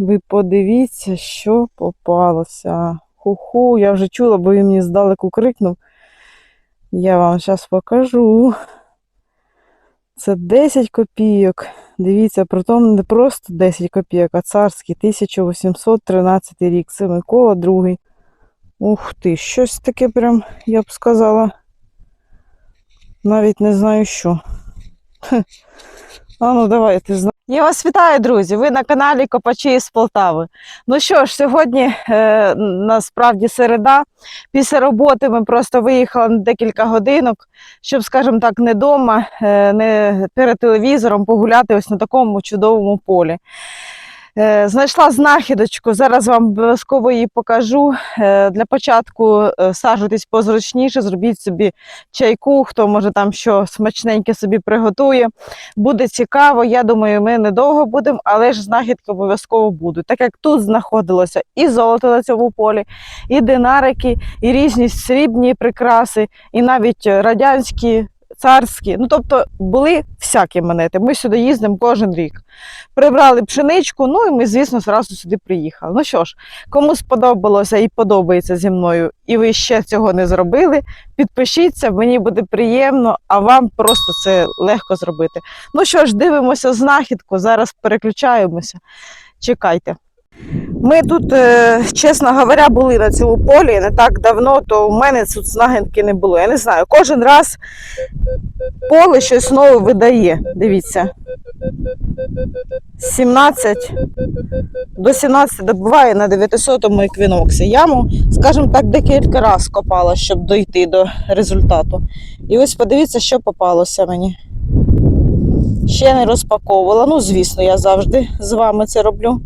Ви подивіться, що попалося. Ху-ху, я вже чула, бо він мені здалеку крикнув. Я вам зараз покажу. Це 10 копійок. Дивіться, притом не просто 10 копійок, а царський 1813 рік. Це Микола II. Ух ти, щось таке прям, я б сказала. Навіть не знаю що. А ну давайте Я вас вітаю, друзі! Ви на каналі Копачі із Полтави. Ну що ж, сьогодні е, насправді середа. Після роботи ми просто виїхали на декілька годинок, щоб, скажімо так, не вдома, е, не перед телевізором погуляти ось на такому чудовому полі. Е, Знайшла знахідочку, зараз вам обов'язково її покажу. Е, Для початку е, саджуйтесь позручніше, зробіть собі чайку, хто може там що смачненьке собі приготує. Буде цікаво. Я думаю, ми недовго будемо, але ж знахідки обов'язково будуть. Так як тут знаходилося і золото на цьому полі, і динарики, і різні срібні прикраси, і навіть радянські. Царські, ну тобто були всякі монети. Ми сюди їздимо кожен рік. Прибрали пшеничку, ну і ми, звісно, зразу сюди приїхали. Ну що ж, кому сподобалося і подобається зі мною, і ви ще цього не зробили, підпишіться, мені буде приємно, а вам просто це легко зробити. Ну що ж, дивимося знахідку, зараз переключаємося. Чекайте. Ми тут, е, чесно говоря, були на цьому полі не так давно, то у мене тут знахідки не було. Я не знаю, кожен раз поле щось нове видає. Дивіться. 17 до 17 добуває на 900-му еквіноксі. Яму, скажімо так, декілька разів копала, щоб дойти до результату. І ось подивіться, що попалося мені. Ще не розпаковувала. Ну, звісно, я завжди з вами це роблю.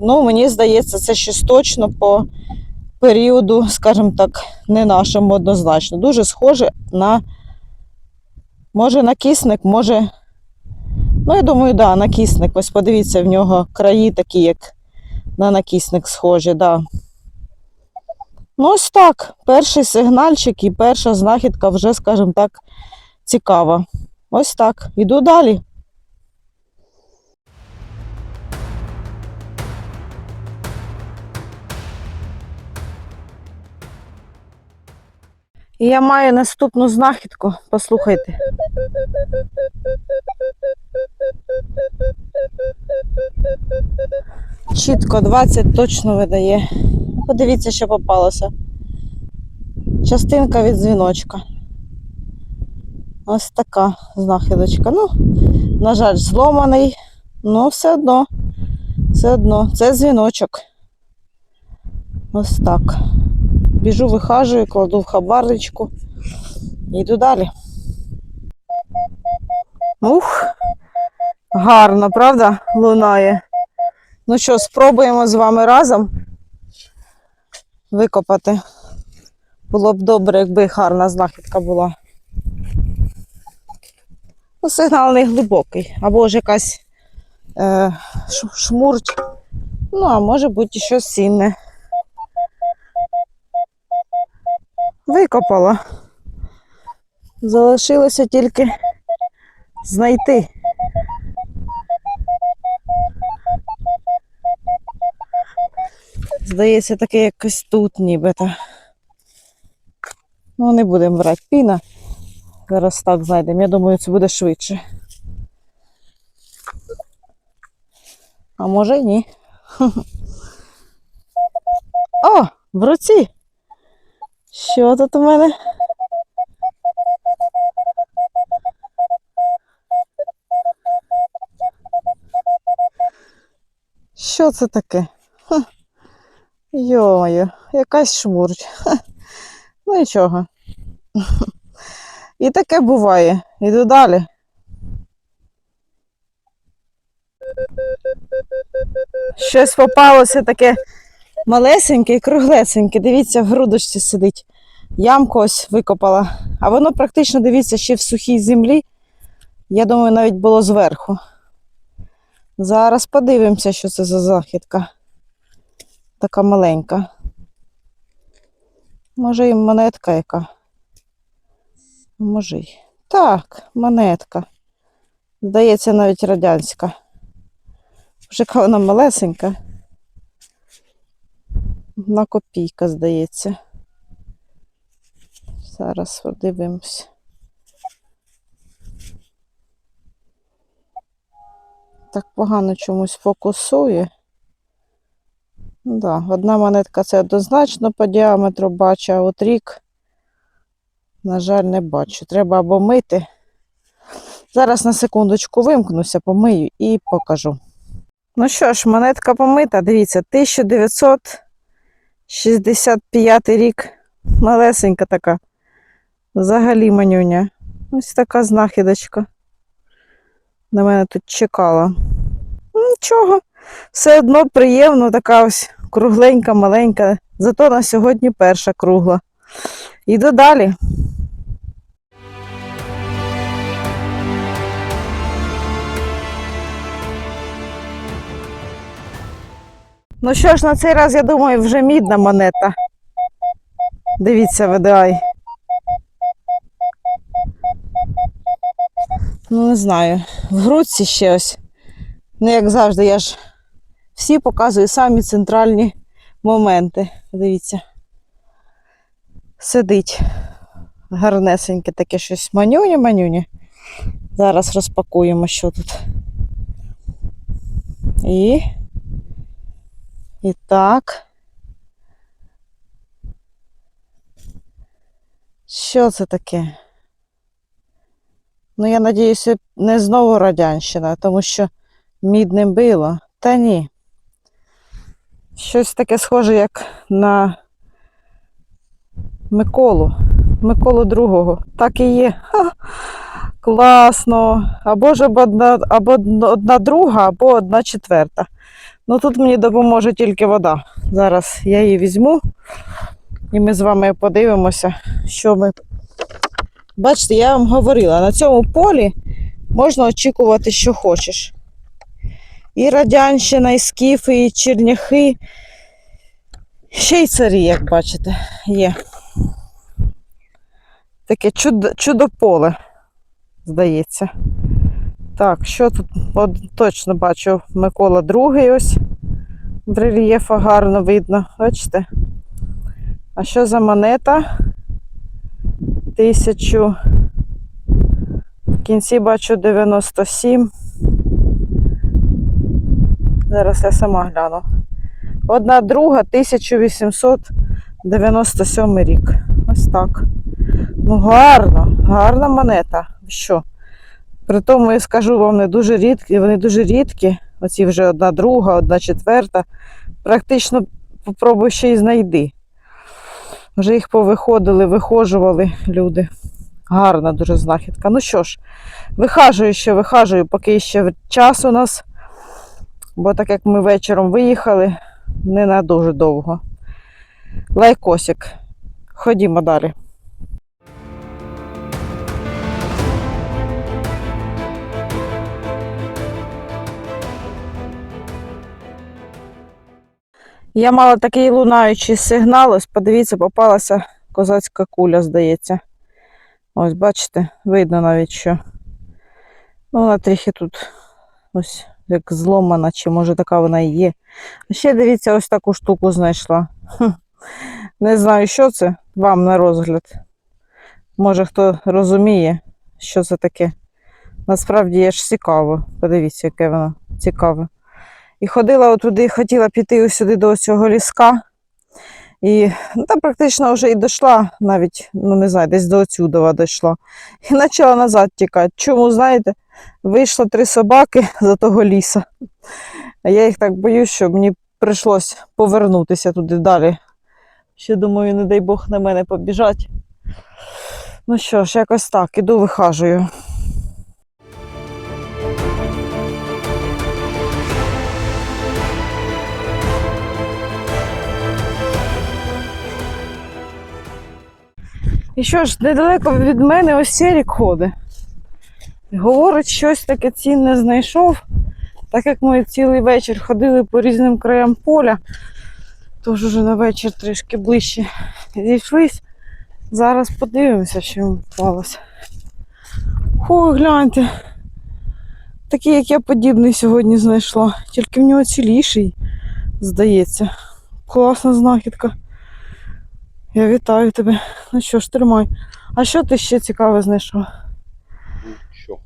Ну, мені здається, це щось точно по періоду, скажімо так, не нашому однозначно. Дуже схоже на, може, на кисник, може. Ну, я думаю, да, накисник. Ось подивіться, в нього краї такі, як на накисник схожі, да. Ну, ось так. Перший сигнальчик і перша знахідка вже, скажімо так, цікава. Ось так. Іду далі. І я маю наступну знахідку. Послухайте. Чітко 20 точно видає. Подивіться, що попалося. Частинка від дзвіночка. Ось така знахідочка. Ну, на жаль, зломаний, але все одно, все одно, це дзвіночок. Ось так. Біжу, вихажую, кладу в хабарничку і йду далі. Ух, гарно, правда, лунає. Ну що, спробуємо з вами разом викопати. Було б добре, якби гарна знахідка була. Ну, сигнал не глибокий, або ж якась е, шмурть. Ну, а може бути щось цінне. Викопала. Залишилося тільки знайти. Здається, таке якось тут нібито. Ну, не будемо брати піна. Зараз так знайдемо. Я думаю, це буде швидше. А може й ні. О, в руці. Що тут у мене? Що це таке? Йо-моє, якась шмурч. Ну нічого. І таке буває. Іду далі. Щось попалося таке малесеньке і круглесеньке. Дивіться, в грудочці сидить. Ямку ось викопала. А воно практично, дивіться, ще в сухій землі. Я думаю, навіть було зверху. Зараз подивимося, що це за західка. Така маленька. Може і монетка яка. Може й. Так, монетка. Здається, навіть радянська. Вже вона малесенька. На копійка, здається. Зараз подивимось. Так погано чомусь фокусує. Ну Да, одна монетка це однозначно по діаметру бачу, а от рік, на жаль, не бачу. Треба або мити. Зараз на секундочку вимкнуся, помию і покажу. Ну що ж, монетка помита, дивіться, 1965 рік. Малесенька така. Взагалі манюня. Ось така знахідочка. На мене тут чекала. Нічого, все одно приємно, така ось кругленька, маленька. Зато на сьогодні перша кругла. Іду далі. Ну що ж, на цей раз, я думаю, вже мідна монета. Дивіться, видай. Ну, не знаю. В грудці ще ось. Ну, як завжди, я ж всі показую самі центральні моменти. Дивіться. Сидить гарнесеньке таке щось манюня-манюня. Зараз розпакуємо, що тут. І. І так. Що це таке? Ну, я надіюся, не знову радянщина, тому що мідним било. Та ні. Щось таке схоже, як на Миколу. Миколу другого. Так і є. Ха, класно. Або ж або одна, або одна друга, або одна четверта. Ну тут мені допоможе тільки вода. Зараз я її візьму і ми з вами подивимося, що ми. Бачите, я вам говорила, на цьому полі можна очікувати, що хочеш. І радянщина, і скіфи, і черняхи. Ще й царі, як бачите, є. Таке чудо, чудополе, здається. Так, що тут От, точно бачу Микола другий ось. В рельєфа гарно видно, бачите? А що за монета? Тисячу. В кінці бачу 97. Зараз я сама гляну. Одна друга 1897 рік. Ось так. Ну, гарно, гарна монета. Що? При тому я скажу вам, не дуже рідкі, вони дуже рідкі. Оці вже одна друга, одна четверта. Практично попробуй ще й знайди. Вже їх повиходили, вихожували люди. Гарна дуже знахідка. Ну що ж, вихажую ще, вихажую, поки ще час у нас. Бо так як ми вечором виїхали, не на дуже довго. Лайкосик. Ходімо далі. Я мала такий лунаючий сигнал, ось подивіться, попалася козацька куля, здається. Ось, бачите, видно навіть що. Ну, вона трохи тут ось як зломана, чи може така вона і є. А ще дивіться, ось таку штуку знайшла. Не знаю, що це вам на розгляд. Може хто розуміє, що це таке. Насправді є ж цікаво. Подивіться, яке воно цікаве. І ходила отуди, хотіла піти ось сюди до цього ліска. І ну, там практично вже і дійшла, навіть, ну не знаю, десь до Оцюдова дійшла. І почала назад тікати. Чому, знаєте, вийшло три собаки за того ліса. А я їх так боюсь, що мені прийшлось повернутися туди далі. Ще думаю, не дай Бог на мене побіжать. Ну що ж, якось так, іду вихажую. І що ж, недалеко від мене ось Серік ходить. Говорить, щось таке цінне знайшов. Так як ми цілий вечір ходили по різним краям поля, тож уже на вечір трішки ближче зійшлись. Зараз подивимося, що йому попалося. Ой, гляньте. Такий, як я подібний сьогодні знайшла. Тільки в нього ціліший, здається. Класна знахідка. Я вітаю тебе. Ну що ж, тримай. А що ти ще цікаве знайшов? Що?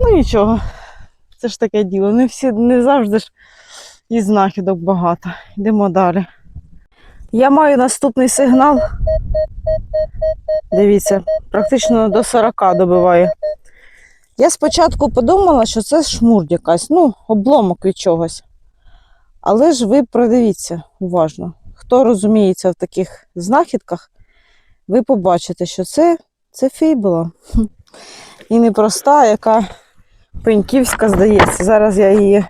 Ну нічого. Це ж таке діло. Не всі не завжди ж і знахідок багато. Йдемо далі. Я маю наступний сигнал. Дивіться, практично до 40 добиває. Я спочатку подумала, що це шмурдь якась, ну, обломок від чогось. Але ж ви продивіться уважно. Хто розуміється в таких знахідках, ви побачите, що це, це фейбула. І не проста, яка пеньківська, здається. Зараз я її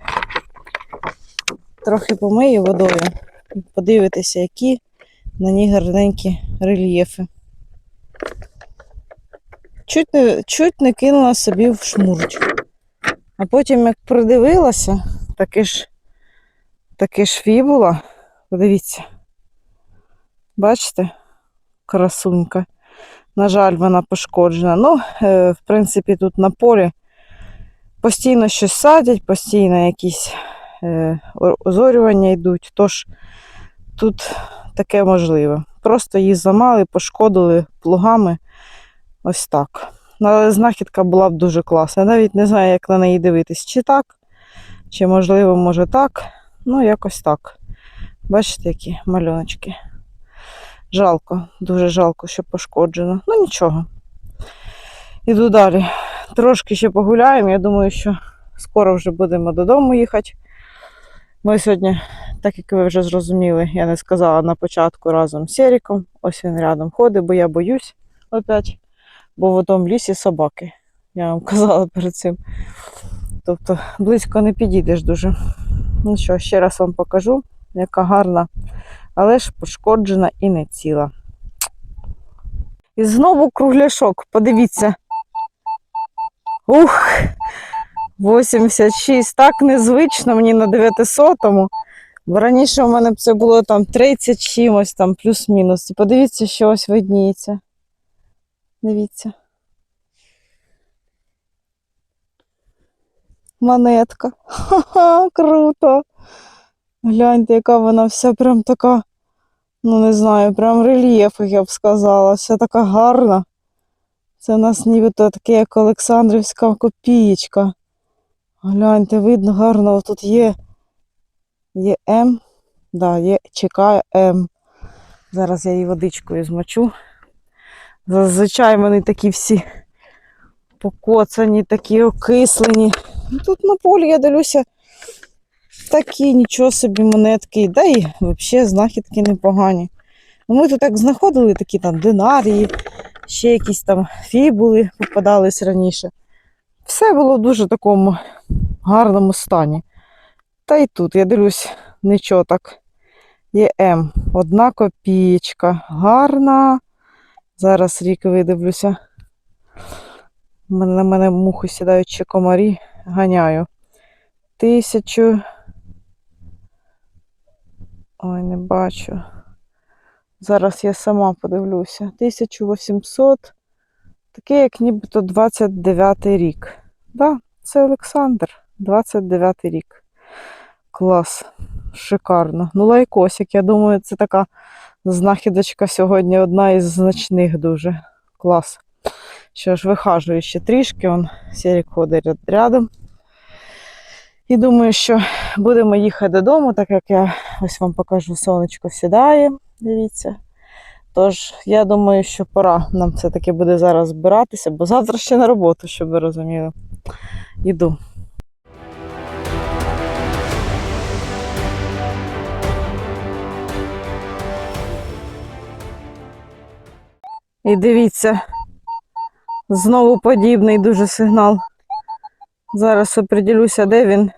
трохи помию водою. Подивитися, які на ній гарненькі рельєфи. Чуть не, чуть не кинула собі в шмурч. А потім, як придивилася, таки ж, таки ж фібула. Подивіться. Бачите? Красунька. На жаль, вона пошкоджена. Ну, е, в принципі, тут на полі постійно щось садять, постійно якісь е, озорювання йдуть. Тож тут таке можливе. Просто її зламали, пошкодили плугами. Ось так. Але знахідка була б дуже класна. Я навіть не знаю, як на неї дивитись. Чи так, чи можливо, може так. Ну, якось так. Бачите, які малюночки. Жалко, дуже жалко, що пошкоджено. Ну нічого. Іду далі. Трошки ще погуляємо. Я думаю, що скоро вже будемо додому їхати. Ми сьогодні, так як ви вже зрозуміли, я не сказала на початку разом з Серіком. Ось він рядом ходить, бо я боюсь опять, бо в тому лісі собаки. Я вам казала перед цим. Тобто близько не підійдеш дуже. Ну що, ще раз вам покажу, яка гарна, але ж пошкоджена і не ціла. І знову кругляшок, подивіться. Ух! 86, так незвично мені на 900-му. Бо раніше у мене це було там 30 чимось, там плюс-мінус. І подивіться, що ось видніється. Дивіться. Монетка. Ха-ха, круто. Гляньте, яка вона вся прям така, ну не знаю, прям рельєф, я б сказала. Вся така гарна. Це у нас нібито таке, як Олександрівська копієчка. Гляньте, видно гарно, тут є, є М. Да, є, чекає М. Зараз я її водичкою змочу. Зазвичай вони такі всі покоцані, такі окислені. Тут на полі я дивлюся, такі нічого собі монетки. Да і взагалі знахідки непогані. Ну, Ми тут так знаходили такі там динарії, ще якісь там фібули попадались раніше. Все було в дуже такому гарному стані. Та й тут, я дивлюсь, нічого так. Є М. Одна копієчка. Гарна. Зараз рік видивлюся. На мене мухи сідають чи комарі. Ганяю. Тисячу. Ой, не бачу. Зараз я сама подивлюся. 1800. Такий, як нібито 29 рік. Да, це Олександр. 29 рік. Клас. Шикарно. Ну, лайкосик, я думаю, це така знахідочка сьогодні одна із значних дуже. Клас. Що ж, вихажую ще трішки, он Сірік ходить рядом. І думаю, що будемо їхати додому, так як я ось вам покажу, сонечко сідає. Дивіться. Тож, я думаю, що пора нам все-таки буде зараз збиратися, бо завтра ще на роботу, щоб ви розуміли. Іду. І дивіться, знову подібний дуже сигнал. Зараз оприділюся, де він.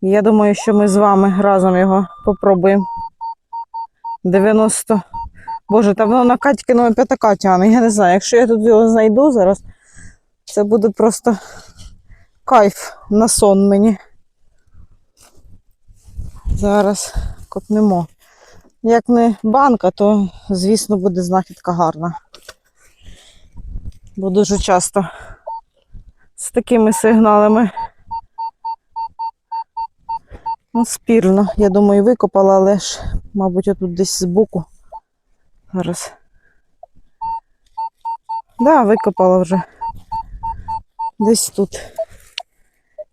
Я думаю, що ми з вами разом його попробуємо. 90. Боже, та воно на Катькиного п'ятака тягне. Я не знаю, якщо я тут його знайду зараз, це буде просто кайф на сон мені. Зараз копнемо. Як не банка, то, звісно, буде знахідка гарна. Бо дуже часто з такими сигналами Ну, спірно, я думаю, викопала, але ж, мабуть, отут десь збоку. Зараз. Да, викопала вже. Десь тут.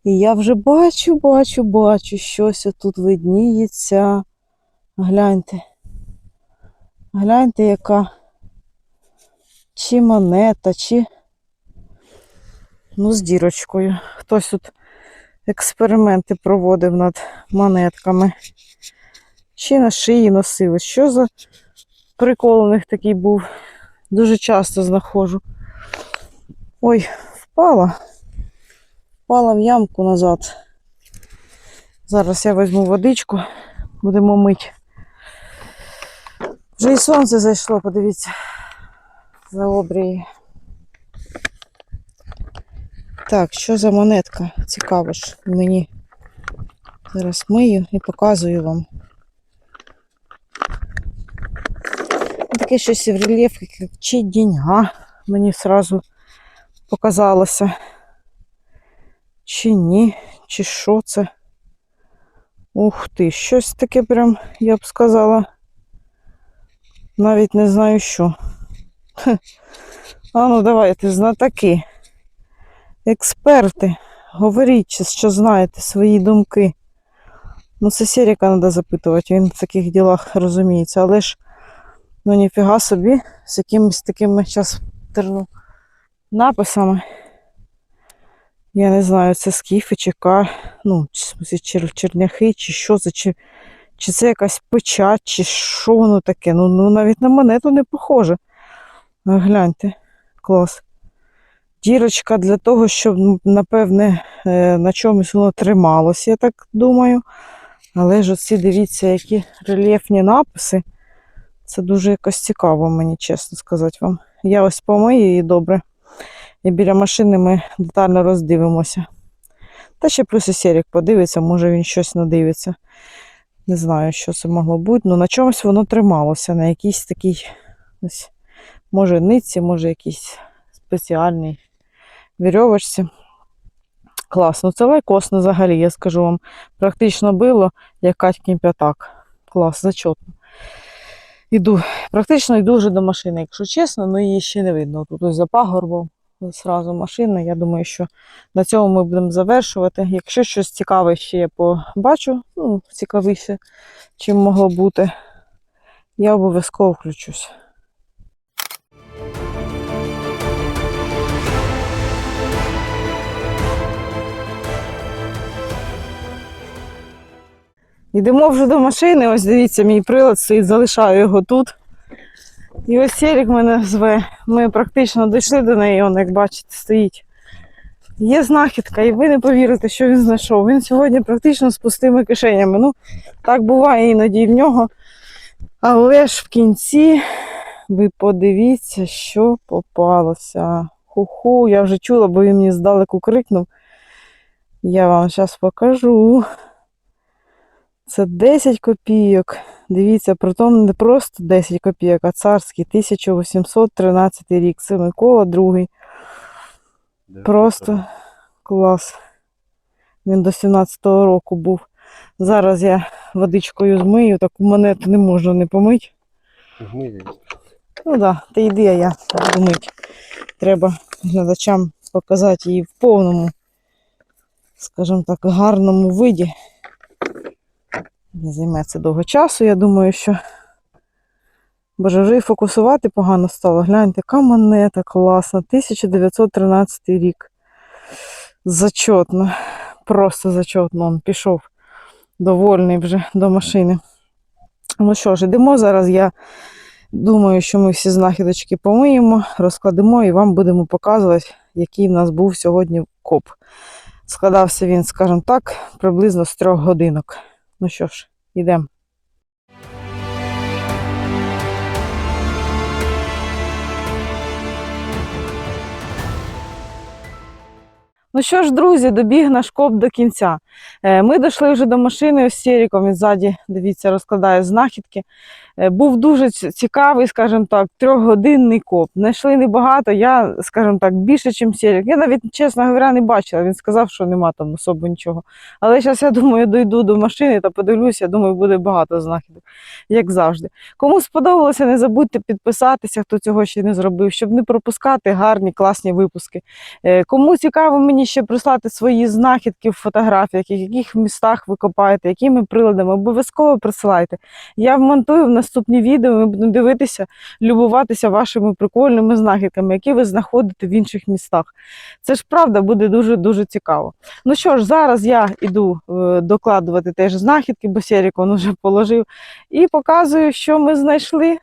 І я вже бачу, бачу, бачу, щось тут видніється. Гляньте. Гляньте, яка чи монета, чи ну, з дірочкою. Хтось тут експерименти проводив над монетками. Чи на шиї носили. Що за прикол у них такий був? Дуже часто знаходжу. Ой, впала. Впала в ямку назад. Зараз я візьму водичку, будемо мити. Вже і сонце зайшло, подивіться. За обрії. Так, що за монетка? Цікаво ж мені. Зараз мию і показую вам. Таке щось в рельєф, як чи деньга, мені сразу показалося. Чи ні, чи що це? Ух ти, щось таке прям, я б сказала. Навіть не знаю що. А ну давайте, знатаки. Експерти. Говоріть, що знаєте, свої думки. Ну, це Серіка треба запитувати, він в таких ділах розуміється, але ж ну ніфіга собі з якимись такими зараз терну написами. Я не знаю, це скіфи чи ка, ну, чи, чер, черняхи, чи що це, чи, чи це якась печать, чи що воно таке. Ну, ну навіть на монету не похоже. Гляньте, клас. Дірочка для того, щоб, ну, напевне, е, на чомусь воно трималось, я так думаю. Але ж оці, дивіться, які рельєфні написи. Це дуже якось цікаво, мені чесно сказати вам. Я ось помию її добре. І біля машини ми детально роздивимося. Та ще плюс і Серік подивиться, може він щось надивиться. Не знаю, що це могло бути. Ну на чомусь воно трималося, на якійсь такій, ось, може, нитці, може, якійсь спеціальній вірьовочці. Класно, це лайкосно взагалі, я скажу вам. Практично било, як Катькін п'ятак. Клас, зачетно. Іду, практично йду вже до машини, якщо чесно, але її ще не видно. Тут ось за пагорбом зразу машина. Я думаю, що на цьому ми будемо завершувати. Якщо щось цікаве ще я побачу, ну, цікавіше, чим могло бути, я обов'язково включусь. Йдемо вже до машини. Ось дивіться, мій прилад стоїть, залишаю його тут. І ось Серік мене зве. Ми практично дійшли до неї, он, як бачите, стоїть. Є знахідка, і ви не повірите, що він знайшов. Він сьогодні практично з пустими кишенями. Ну, так буває іноді в нього. Але ж в кінці ви подивіться, що попалося. Ху-ху, я вже чула, бо він мені здалеку крикнув. Я вам зараз покажу. Це 10 копійок. Дивіться, притом не просто 10 копійок, а царський 1813 рік. Це Микола II. Просто клас. Він до 17-го року був. Зараз я водичкою змию, таку монету не можна не помити. Ну так, да, та йди, а я буду мити. Треба глядачам показати її в повному, скажімо так, гарному виді. Не займе це довго часу, я думаю, що. Боже, вже і фокусувати погано стало. Гляньте, яка монета класна. 1913 рік. Зачетно. Просто зачетно. Он пішов довольний вже до машини. Ну що ж, йдемо зараз. Я думаю, що ми всі знахідочки помиємо, розкладемо і вам будемо показувати, який в нас був сьогодні коп. Складався він, скажімо так, приблизно з трьох годинок. Ну що ж, йдемо. Ну що ж, друзі, добіг наш коп до кінця. Е, Ми дійшли вже до машини з Сєріком, він ззаді, дивіться, розкладає знахідки. Е, Був дуже цікавий, скажімо так, трьохгодинний коп. Знайшли небагато, я, скажімо так, більше, ніж Сєрік. Я навіть, чесно говоря, не бачила. Він сказав, що нема там особо нічого. Але зараз я думаю, дойду до машини та подивлюся, думаю, буде багато знахідок, як завжди. Кому сподобалося, не забудьте підписатися, хто цього ще не зробив, щоб не пропускати гарні, класні випуски. Е, Кому цікаво мені ще прислати свої знахідки в фотографіях, в яких містах ви копаєте, якими приладами, обов'язково присилайте. Я вмонтую в наступні відео, ми будемо дивитися, любуватися вашими прикольними знахідками, які ви знаходите в інших містах. Це ж правда буде дуже-дуже цікаво. Ну що ж, зараз я іду е, докладувати теж знахідки, бо Серік він вже положив, і показую, що ми знайшли.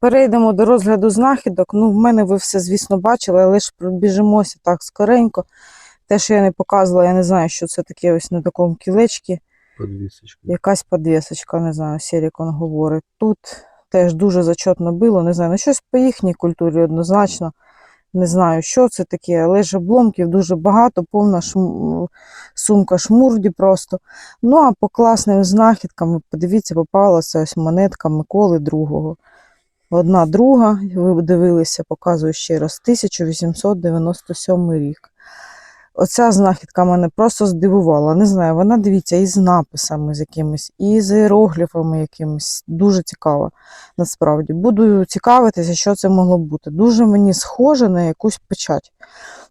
Перейдемо до розгляду знахідок. Ну, в мене ви все, звісно, бачили, але ж пробіжимося так скоренько. Те, що я не показувала, я не знаю, що це таке ось на такому кілечці. Подвісочка. Якась підвісочка, не знаю, Серік он говорить. Тут теж дуже зачетно було, не знаю, ну щось по їхній культурі однозначно. Не знаю, що це таке, але ж обломків дуже багато, повна шм... сумка шмурді просто. Ну, а по класним знахідкам, подивіться, попалася ось монетка Миколи II. Одна друга, ви дивилися, показую ще раз, 1897 рік. Оця знахідка мене просто здивувала. Не знаю, вона дивіться і з написами з якимись, і з іерогліфами якимись. Дуже цікаво, насправді. Буду цікавитися, що це могло бути. Дуже мені схоже на якусь печать.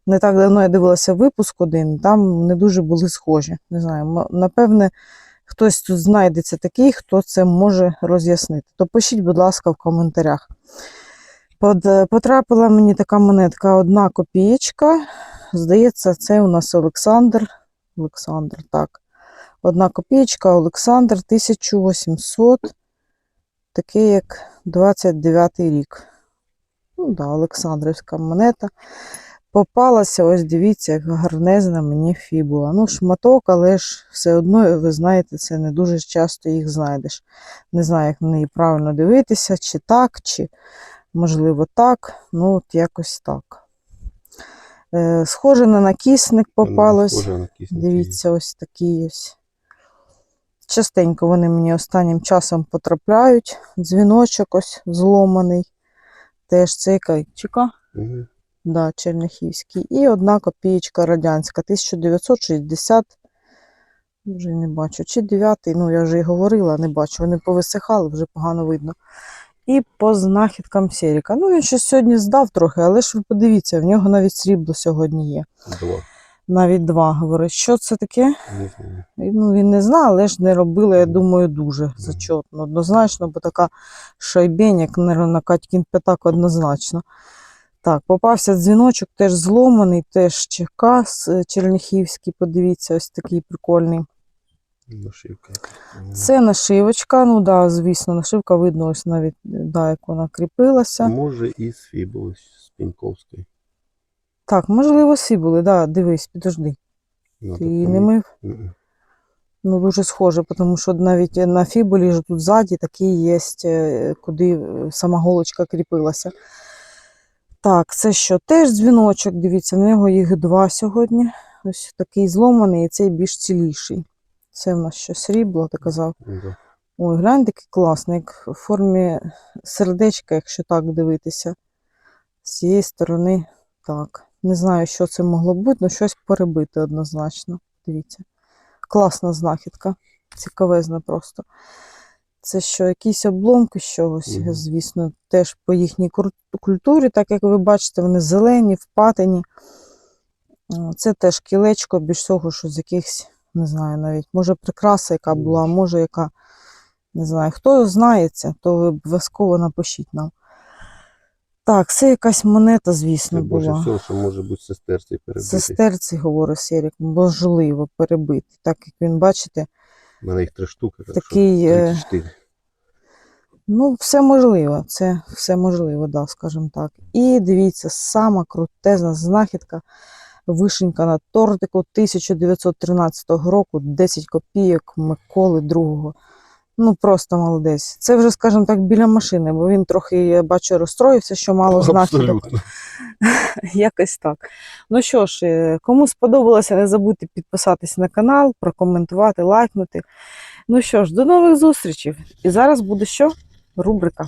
Не так давно я дивилася випуск один, там не дуже були схожі. Не знаю, напевне, хтось тут знайдеться такий, хто це може роз'яснити. То пишіть, будь ласка, в коментарях. Под, потрапила мені така монетка, одна копієчка. Здається, це у нас Олександр. Олександр, так. Одна копієчка, Олександр 1800, такий як 29 рік. Ну, да, Олександрівська монета. Попалася, ось дивіться, як гарнезна мені фібула. Ну, шматок, але ж все одно, ви знаєте, це не дуже часто їх знайдеш. Не знаю, як на неї правильно дивитися, чи так, чи можливо так. Ну, от якось так. Е, схоже на накісник попалось. Схоже на кисень. Дивіться, ось такі ось. Частенько вони мені останнім часом потрапляють. Дзвіночок ось зломаний. Теж це яка чека? Угу. Да, Черняхівський. І одна копієчка радянська, 1960. Вже не бачу. Чи 9, ну я вже і говорила, не бачу. Вони повисихали, вже погано видно. І по знахідкам Серіка. Ну, він щось сьогодні здав трохи, але ж ви подивіться, в нього навіть срібло сьогодні є. Два. Навіть два. Говорить, що це таке? Не знаю. Ну, він не знав, але ж не робили, я думаю, дуже зачетно. Однозначно, бо така шайбень, як на Катькін п'ятак, однозначно. Так, попався дзвіночок, теж зломаний, теж ЧК з Черняхівський, подивіться, ось такий прикольний. Нашивка. Це нашивочка, ну да, звісно, нашивка видно, ось навіть да, як вона кріпилася. Може і з фібули, з Піньковської. Так, можливо, всі були, да, дивись, підожди. Ну, Ти її не мив? Ну, дуже схоже, тому що навіть на фібулі ж тут ззаді такий є, е, куди е, сама голочка кріпилася. Так, це що? Теж дзвіночок, дивіться, в нього їх два сьогодні. Ось такий зломаний, і цей більш ціліший. Це в нас що срібло, ти казав. Да. Ой, глянь, такий класний, як в формі сердечка, якщо так дивитися. З цієї сторони, так. Не знаю, що це могло бути, але щось перебити однозначно. Дивіться. Класна знахідка. Цікавезна просто. Це що, якісь обломки чогось, Мгм. звісно, теж по їхній культурі, так як ви бачите, вони зелені, впатені. О, Це теж кілечко, більш того, що з якихось, не знаю навіть, може прикраса, яка була, Може. яка, не знаю. Хто знається, то ви обов'язково напишіть нам. Так, це якась монета, звісно, була. всього, що може бути сестерці перебити. Сестерці, говорить Серік, можливо, перебити. Так як він, бачите, У мене їх три штуки. Так такий, що е, 34. ну, все можливо, це все можливо, да, скажімо так. І дивіться, сама крутезна знахідка, вишенька на тортику 1913 року, 10 копійок Миколи II. Ну, просто молодець. Це вже, скажімо так, біля машини, бо він трохи, я бачу, розстроївся, що мало знахідок. Якось так. Ну що ж, е, кому сподобалося, не забудьте підписатись на канал, прокоментувати, лайкнути. Ну що ж, до нових зустрічей. І зараз буде що? Рубрика.